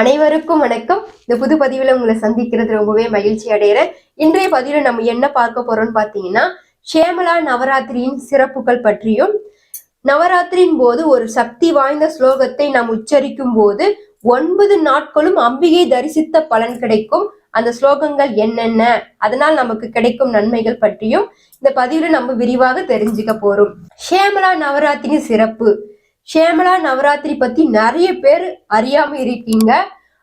அனைவருக்கும் வணக்கம். இந்த புது பதிவுல உங்களை சந்திக்கிறது ரொம்பவே மகிழ்ச்சி அடைகிறேன். இன்றைய பதிவுல நம்ம என்ன பார்க்க போறோம்னு பார்த்தீங்கன்னா ஷேமலா நவராத்திரியின் சிறப்புகள் பற்றியும் நவராத்திரியின் போது ஒரு சக்தி வாய்ந்த ஸ்லோகத்தை நாம் உச்சரிக்கும் போது ஒன்பது நாட்களும் அம்பிகை தரிசித்த பலன் கிடைக்கும். அந்த ஸ்லோகங்கள் என்னென்ன அதனால் நமக்கு கிடைக்கும் நன்மைகள் பற்றியும் இந்த பதிவில் நம்ம விரிவாக தெரிஞ்சுக்க போறோம். ஷேமலா நவராத்திரி சிறப்பு. ஷேமலா நவராத்திரி பத்தி நிறைய பேர் அறியாம இருக்கீங்க.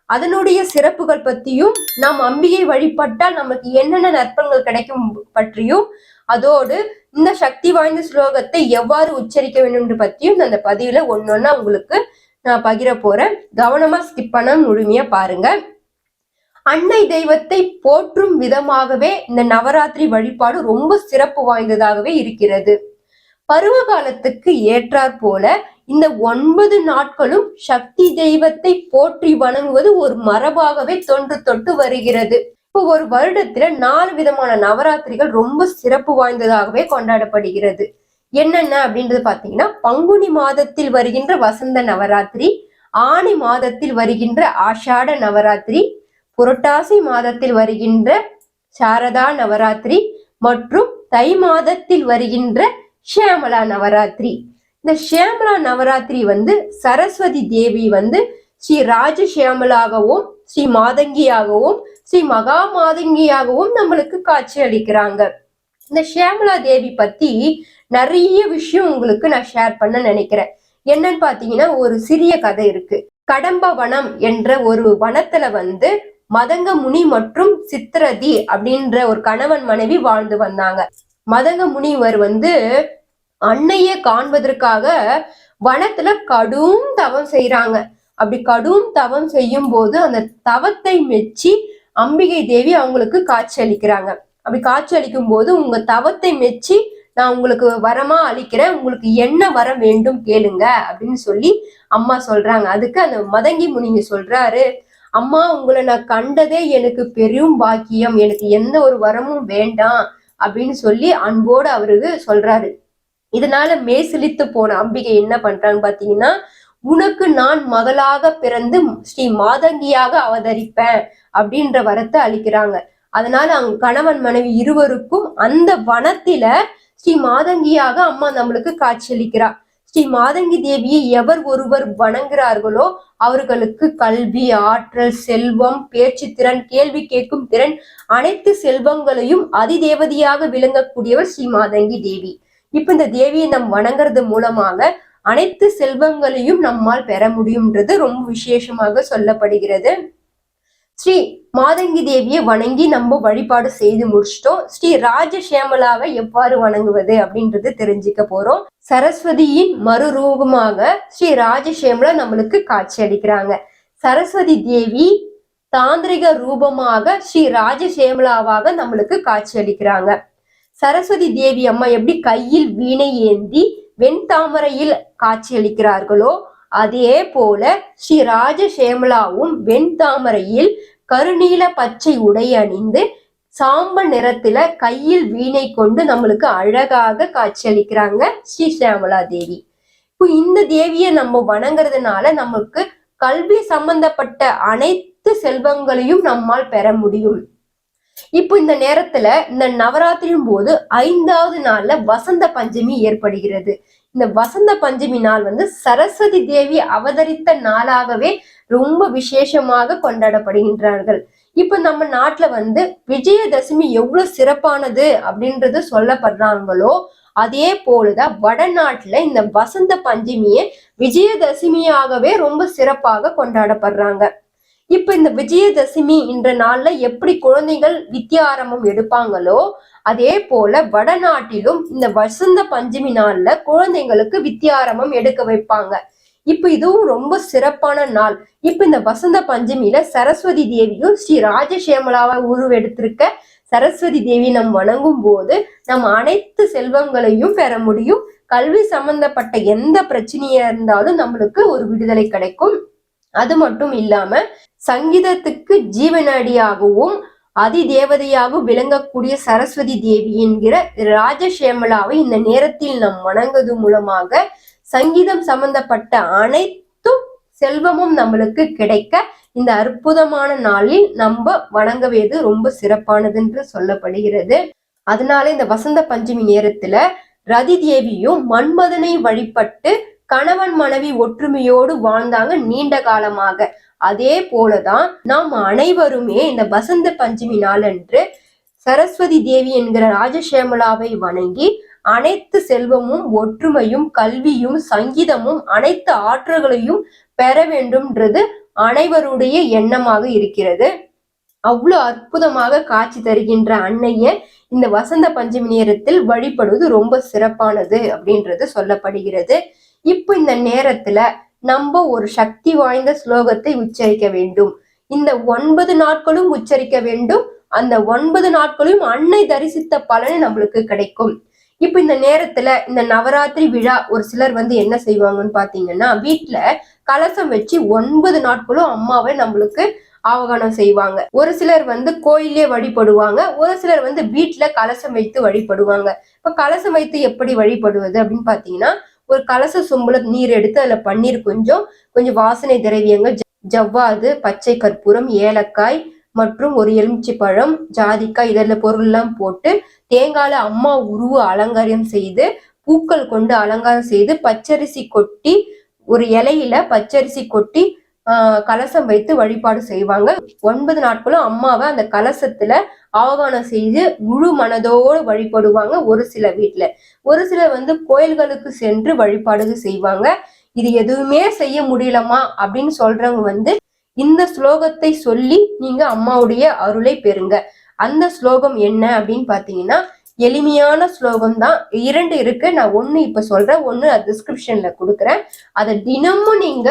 அதனுடைய சிறப்புகள் பத்தியும் நாம் அம்பிகை வழிபட்டால் நமக்கு என்னென்ன நற்பங்கள் கிடைக்கும் பற்றியும் அதோடு இந்த சக்தி வாய்ந்த ஸ்லோகத்தை எவ்வாறு உச்சரிக்க வேண்டும் பத்தியும் அந்த பதிவுல ஒன்னொன்னா உங்களுக்கு நான் பகிர போறேன். கவனமா ஸ்கிப் பண்ண முழுமையா பாருங்க. அன்னை தெய்வத்தை போற்றும் விதமாகவே இந்த நவராத்திரி வழிபாடு ரொம்ப சிறப்பு வாய்ந்ததாகவே இருக்கிறது. பருவ காலத்துக்கு ஏற்றாற் போல இந்த ஒன்பது நாட்களும் சக்தி தெய்வத்தை போற்றி வணங்குவது ஒரு மரபாகவே தொன்று தொட்டு வருகிறது. இப்போ ஒரு வருடத்துல நாலு விதமான நவராத்திரிகள் ரொம்ப சிறப்பு வாய்ந்ததாகவே கொண்டாடப்படுகிறது. என்னென்ன அப்படின்றது பாத்தீங்கன்னா பங்குனி மாதத்தில் வருகின்ற வசந்த நவராத்திரி ஆணி மாதத்தில் வருகின்ற ஆஷாட நவராத்திரி புரட்டாசி மாதத்தில் வருகின்ற சாரதா நவராத்திரி மற்றும் தை மாதத்தில் வருகின்ற ஷியாமலா நவராத்திரி. இந்த ஷியாமலா நவராத்திரி வந்து சரஸ்வதி தேவி வந்து ஸ்ரீ ராஜஷியாமலாகவும் ஸ்ரீ மாதங்கியாகவும் ஸ்ரீ மகா மாதங்கியாகவும் நம்மளுக்கு காட்சி அளிக்கிறாங்க. இந்த ஷியாமலா தேவி பத்தி நிறைய விஷயம் உங்களுக்கு நான் ஷேர் பண்ண நினைக்கிறேன். என்னன்னு பாத்தீங்கன்னா ஒரு சிறிய கதை இருக்கு. கடம்ப வனம் என்ற ஒரு வனத்துல வந்து மதங்க முனி மற்றும் சித்திரதி அப்படின்ற ஒரு கணவன் மனைவி வாழ்ந்து வந்தாங்க. மதங்க முனிவர் வந்து அன்னைய காண்பதற்காக வனத்துல கடும் தவம் செய்யறாங்க அப்படி கடும் தவம் செய்யும் போது அந்த தவத்தை மெச்சி அம்பிகை தேவி அவங்களுக்கு காட்சி அளிக்கிறாங்க அப்படி காட்சி அளிக்கும் போது உங்க தவத்தை மெச்சி நான் உங்களுக்கு வரமா அளிக்கிறேன் உங்களுக்கு என்ன வரம் வேண்டும் கேளுங்க அப்படின்னு சொல்லி அம்மா சொல்றாங்க. அதுக்கு அந்த மதங்கி முனிங்க சொல்றாரு அம்மா உங்களை நான் கண்டதே எனக்கு பெரும் பாக்கியம். எனக்கு எந்த ஒரு வரமும் வேண்டாம். அப்படின்னு சொல்லி அன்போடு அவருக்கு சொல்றாரு. இதனால மேசிலித்து போன அம்பிகை என்ன பண்றான்னு பாத்தீங்கன்னா உனக்கு நான் மகளாக பிறந்து ஸ்ரீ மாதங்கியாக அவதரிப்பேன் அப்படின்ற வரத்தை அளிக்கிறாங்க. அதனால அவங்க கணவன் மனைவி இருவருக்கும் அந்த வனத்தில ஸ்ரீ மாதங்கியாக அம்மா நம்மளுக்கு காட்சியளிக்கிறா. ஸ்ரீ மாதங்கி தேவியை எவர் ஒருவர் வணங்குகிறார்களோ அவர்களுக்கு கல்வி ஆற்றல் செல்வம் பேச்சு திறன் கேள்வி கேட்கும் திறன் அனைத்து செல்வங்களையும் அதிதேவதியாக விளங்கக்கூடியவர் ஸ்ரீ மாதங்கி தேவி. இப்ப இந்த தேவியை நம் வணங்குறது மூலமாக அனைத்து செல்வங்களையும் நம்மால் பெற முடியும்ன்றது ரொம்ப விசேஷமாக சொல்லப்படுகிறது. ஸ்ரீ மாதங்கி தேவியை வணங்கி நம்ம வழிபாடு செய்து முடிச்சிட்டோம். ஸ்ரீ ராஜசேமலாவை எவ்வாறு வணங்குவது அப்படின்றது தெரிஞ்சுக்க போறோம். சரஸ்வதியின் மறுரூபமாக ஸ்ரீ ராஜசேமலா நம்மளுக்கு காட்சி அளிக்கிறாங்க. சரஸ்வதி தேவி தாந்திரிக ரூபமாக ஸ்ரீ ராஜசேமலாவாக நம்மளுக்கு காட்சி அளிக்கிறாங்க. சரஸ்வதி தேவி அம்மா எப்படி கையில் வீணை ஏந்தி வெண்தாமரையில் காட்சியளிக்கிறார்களோ அதே போல ஸ்ரீ ராஜசேமலாவும் வெண்தாமரையில் கருநீல பச்சை உடை அணிந்து சாம்ப நிறத்துல கையில் வீணை கொண்டு நம்மளுக்கு அழகாக காட்சியளிக்கிறாங்க ஸ்ரீ சியாமலா தேவி. இப்போ இந்த தேவியை நம்ம வணங்குறதுனால நமக்கு கல்வி சம்பந்தப்பட்ட அனைத்து செல்வங்களையும் நம்மால் பெற முடியும். இப்போ இந்த நேரத்துல இந்த நவராத்திரியும் போது ஐந்தாவது நாள்ல வசந்த பஞ்சமி ஏற்படுகிறது. இந்த வசந்த பஞ்சமி நாள் வந்து சரஸ்வதி தேவி அவதரித்த நாளாகவே ரொம்ப விசேஷமாக கொண்டாடப்படுகின்றார்கள். இப்ப நம்ம நாட்டுல வந்து விஜயதசமி எவ்வளவு சிறப்பானது அப்படின்றது சொல்லப்படுறாங்களோ அதே போலதான் வடநாட்டுல இந்த வசந்த பஞ்சமியை விஜயதசமியாகவே ரொம்ப சிறப்பாக கொண்டாடப்படுறாங்க. இப்ப இந்த விஜயதசமி என்ற நாள்ல எப்படி குழந்தைகள் வித்யா ஆரம்பம் எடுப்பாங்களோ அதே போல வடநாட்டிலும் இந்த வசந்த பஞ்சமி நாள்ல குழந்தைங்களுக்கு வித்தியாரம்பம் எடுக்க வைப்பாங்க. இப்ப இதுவும் ரொம்ப சிறப்பான நாள். இப்ப இந்த வசந்த பஞ்சமியில சரஸ்வதி தேவியும் ஸ்ரீ ராஜசேமலாவை உருவெடுத்திருக்க சரஸ்வதி தேவி நம் வணங்கும் போது நம் அனைத்து செல்வங்களையும் பெற முடியும். கல்வி சம்பந்தப்பட்ட எந்த பிரச்சனையா இருந்தாலும் நம்மளுக்கு ஒரு விடுதலை கிடைக்கும். அது மட்டும் இல்லாம சங்கீதத்துக்கு ஜீவனடியாகவும் அதிதேவதையாக விளங்கக்கூடிய சரஸ்வதி தேவி என்கிற ராஜசேமலாவை இந்த நேரத்தில் நாம் வணங்குவது மூலமாக சங்கீதம் சம்பந்தப்பட்ட அனைத்தும் செல்வமும் நம்மளுக்கு கிடைக்க இந்த அற்புதமான நாளில் நம்ம வணங்குவது ரொம்ப சிறப்பானது என்று சொல்லப்படுகிறது. அதனால இந்த வசந்த பஞ்சமி நேரத்துல ரதி தேவியும் மன்மதனை வழிபட்டு கணவன் மனைவி ஒற்றுமையோடு வாழ்ந்தாங்க நீண்ட காலமாக. அதே போலதான் நாம் அனைவருமே இந்த வசந்த பஞ்சமி நாளன்று சரஸ்வதி தேவி என்கிற ராஜசேமலாவை வணங்கி அனைத்து செல்வமும் ஒற்றுமையும் கல்வியும் சங்கீதமும் அனைத்து ஆற்றல்களையும் பெற வேண்டும்ன்றது அனைவருடைய எண்ணமாக இருக்கிறது. அவ்வளவு அற்புதமாக காட்சி தருகின்ற அன்னைய இந்த வசந்த பஞ்சமி நேரத்தில் வழிபடுவது ரொம்ப சிறப்பானது அப்படின்றது சொல்லப்படுகிறது. இப்போ இந்த நேரத்துல நம்ம ஒரு சக்தி வாய்ந்த ஸ்லோகத்தை உச்சரிக்க வேண்டும். இந்த ஒன்பது நாட்களும் உச்சரிக்க வேண்டும். அந்த ஒன்பது நாட்களையும் அன்னை தரிசித்த பலன் நம்மளுக்கு கிடைக்கும். இப்ப இந்த நேரத்துல இந்த நவராத்திரி விழா ஒரு சிலர் வந்து என்ன செய்வாங்கன்னு பாத்தீங்கன்னா வீட்டுல கலசம் வச்சு ஒன்பது நாட்களும் அம்மாவை நம்மளுக்கு ஆவகானம் செய்வாங்க. ஒரு சிலர் வந்து கோயிலே வழிபடுவாங்க. ஒரு சிலர் வந்து வீட்டுல கலசம் வைத்து வழிபடுவாங்க. இப்ப கலசம் வைத்து எப்படி வழிபடுவது அப்படின்னு பாத்தீங்கன்னா ஒரு கலச சொம்புல நீர் எடுத்து அதுல பன்னீர் கொஞ்சம் கொஞ்சம் வாசனை திரவியங்கள் ஜவ்வாது பச்சை கற்பூரம் ஏலக்காய் மற்றும் ஒரு எலுமிச்சை பழம் ஜாதிக்காய் இதெல்லாம் பொருள்லாம் போட்டு தேங்காயில அம்மா உருவ அலங்காரம் செய்து பூக்கள் கொண்டு அலங்காரம் செய்து பச்சரிசி கொட்டி ஒரு இலையில பச்சரிசி கொட்டி கலசம் வைத்து வழிபாடு செய்வாங்க. ஒன்பது நாட்களும் அம்மாவை அந்த கலசத்துல ஆவாகனம் செய்து முழு மனதோடு வழிபடுவாங்க ஒரு சில வீட்டுல ஒரு சிலர் வந்து கோயில்களுக்கு சென்று வழிபாடு செய்வாங்க. இது எதுவுமே செய்ய முடியலமா அப்படின்னு சொல்றவங்க வந்து இந்த ஸ்லோகத்தை சொல்லி நீங்க அம்மாவுடைய அருளை பெறுங்க. அந்த ஸ்லோகம் என்ன அப்படின்னு பாத்தீங்கன்னா எளிமையான ஸ்லோகம் தான் இரண்டு இருக்கு. நான் ஒண்ணு இப்ப சொல்றேன் ஒண்ணு டிஸ்கிரிப்ஷன்ல கொடுக்குறேன். அதை தினமும் நீங்க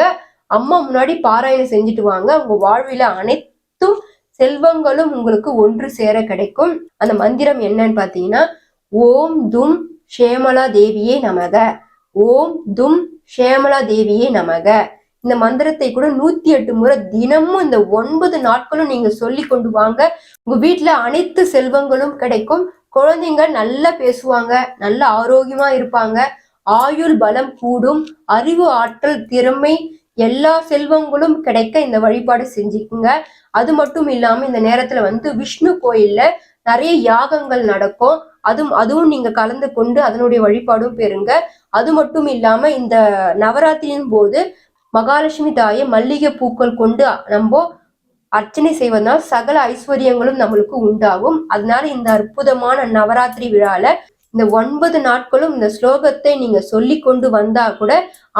அம்மா முன்னாடி பாராயணம் செஞ்சுட்டு வாங்க. உங்க வாழ்வில அனைத்தும் செல்வங்களும் உங்களுக்கு ஒன்று சேர கிடைக்கும். அந்த மந்திரம் என்னன்னு பாத்தீங்கன்னா ஓம் தும் ஷேமலா தேவியே நமக. ஓம் தும் ஷேமலா தேவியே நமக. இந்த மந்திரத்தை கூட நூத்தி எட்டு முறை தினமும் இந்த ஒன்பது நாட்களும் நீங்க சொல்லி கொண்டு வாங்க. உங்க வீட்டுல அனைத்து செல்வங்களும் கிடைக்கும். குழந்தைங்க நல்லா பேசுவாங்க நல்ல ஆரோக்கியமா இருப்பாங்க. ஆயுள் பலம் கூடும். அறிவு ஆற்றல் திறமை எல்லா செல்வங்களும் கிடைக்க இந்த வழிபாடு செஞ்சுக்குங்க. அது மட்டும் இல்லாம இந்த நேரத்துல வந்து விஷ்ணு கோயில்ல நிறைய யாகங்கள் நடக்கும். அதுவும் அதுவும் நீங்க கலந்து கொண்டு அதனுடைய வழிபாடும் பெறுங்க. அது மட்டும் இல்லாம இந்த நவராத்திரியின் போது மகாலட்சுமி தாயை மல்லிகை பூக்கள் கொண்டு நம்ம அர்ச்சனை செய்வதனால் சகல ஐஸ்வர்யங்களும் நம்மளுக்கு உண்டாகும். அதனால இந்த அற்புதமான நவராத்திரி விழால இந்த ஒன்பது நாட்களும் இந்த ஸ்லோகத்தை நீங்க சொல்லி கொண்டு வந்தா கூட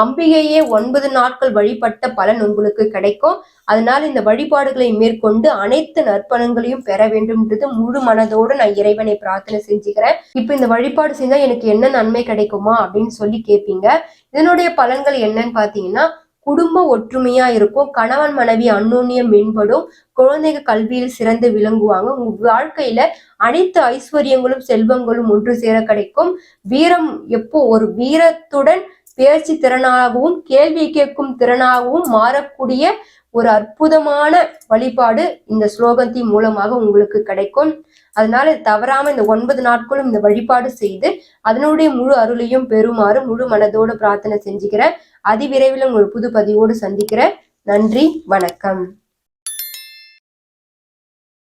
அம்பிகையே ஒன்பது நாட்கள் வழிபட்ட பலன் உங்களுக்கு கிடைக்கும். அதனால இந்த வழிபாடுகளை மேற்கொண்டு அனைத்து நற்பலன்களையும் பெற வேண்டும்ன்றது முழு மனதோடு நான் இறைவனை பிரார்த்தனை செஞ்சுக்கிறேன். இப்ப இந்த வழிபாடு செஞ்சா எனக்கு என்ன நன்மை கிடைக்குமா அப்படின்னு சொல்லி கேட்பீங்க இதனுடைய பலன்கள் என்னன்னு பாத்தீங்கன்னா குடும்ப ஒற்றுமையா இருக்கும். கணவன் மனைவி அன்னோன்யம் மேம்படும். குழந்தைங்க கல்வியில் சிறந்து விளங்குவாங்க. உங்க வாழ்க்கையில அனைத்து ஐஸ்வர்யங்களும் செல்வங்களும் ஒன்று சேர கிடைக்கும். வீரம் எப்போ ஒரு வீரத்துடன் பேச்சு திறனாகவும் கேள்வி கேட்கும் திறனாகவும் மாறக்கூடிய ஒரு அற்புதமான வழிபாடு இந்த ஸ்லோகத்தின் மூலமாக உங்களுக்கு கிடைக்கும். அதனால தவறாம இந்த ஒன்பது நாட்களும் இந்த வழிபாடு செய்து அதனுடைய முழு அருளையும் பெறுமாறு முழு மனதோடு பிரார்த்தனை செஞ்சுக்கிறேன். அதிவிரைவில் உங்கள் புது பதிவோடு சந்திக்கிறேன். நன்றி வணக்கம்.